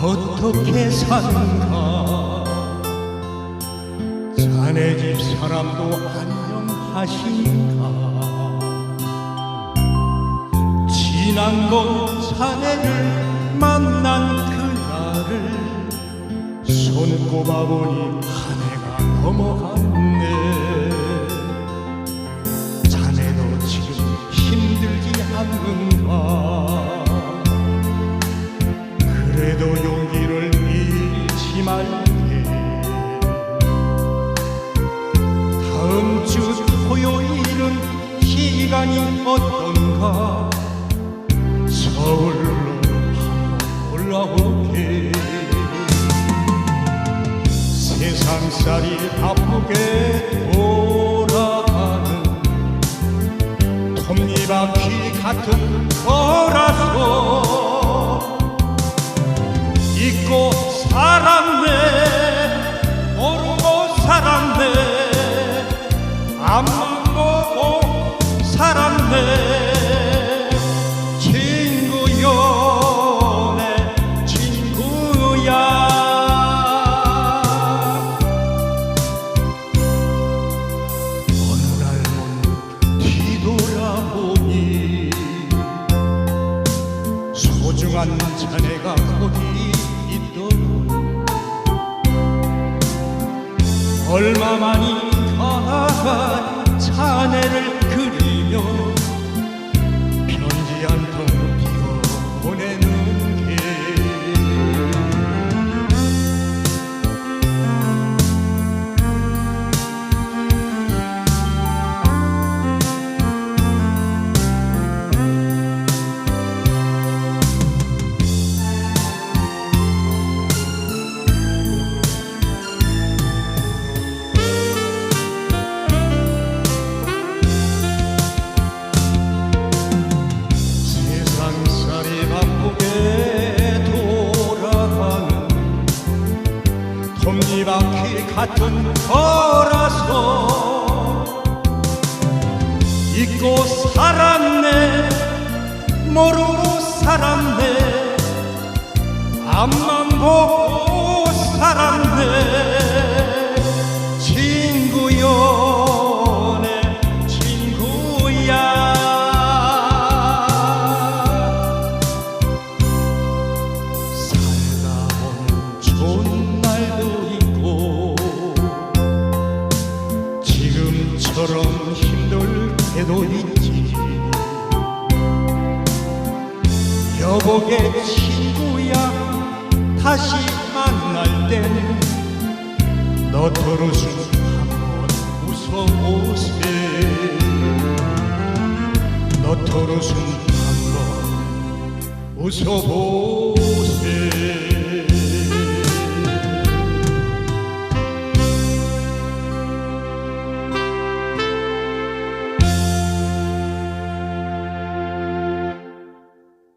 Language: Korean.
어떻게 사는가? 자네 집 사람도 안녕하신가? 지난 봄 자네를 만난 그날을 손꼽아 보니 한 해가 넘어갔네 다음 주 토요일은 시간이 어떤가? 서울로 한번 올라올게. 세상살이 바쁘게 돌아가는 톱니바퀴 같은 소중한 자네가 거기 있더군 얼마만이 같은 거라서 잊고 살았네 모르고 살았네 앞만 보고 살았네 지금처럼 힘들 때도 있지. 여보게 친구야 다시 만날 땐 너더러 숨 한번 웃어보세. 너더러 숨 한번 웃어보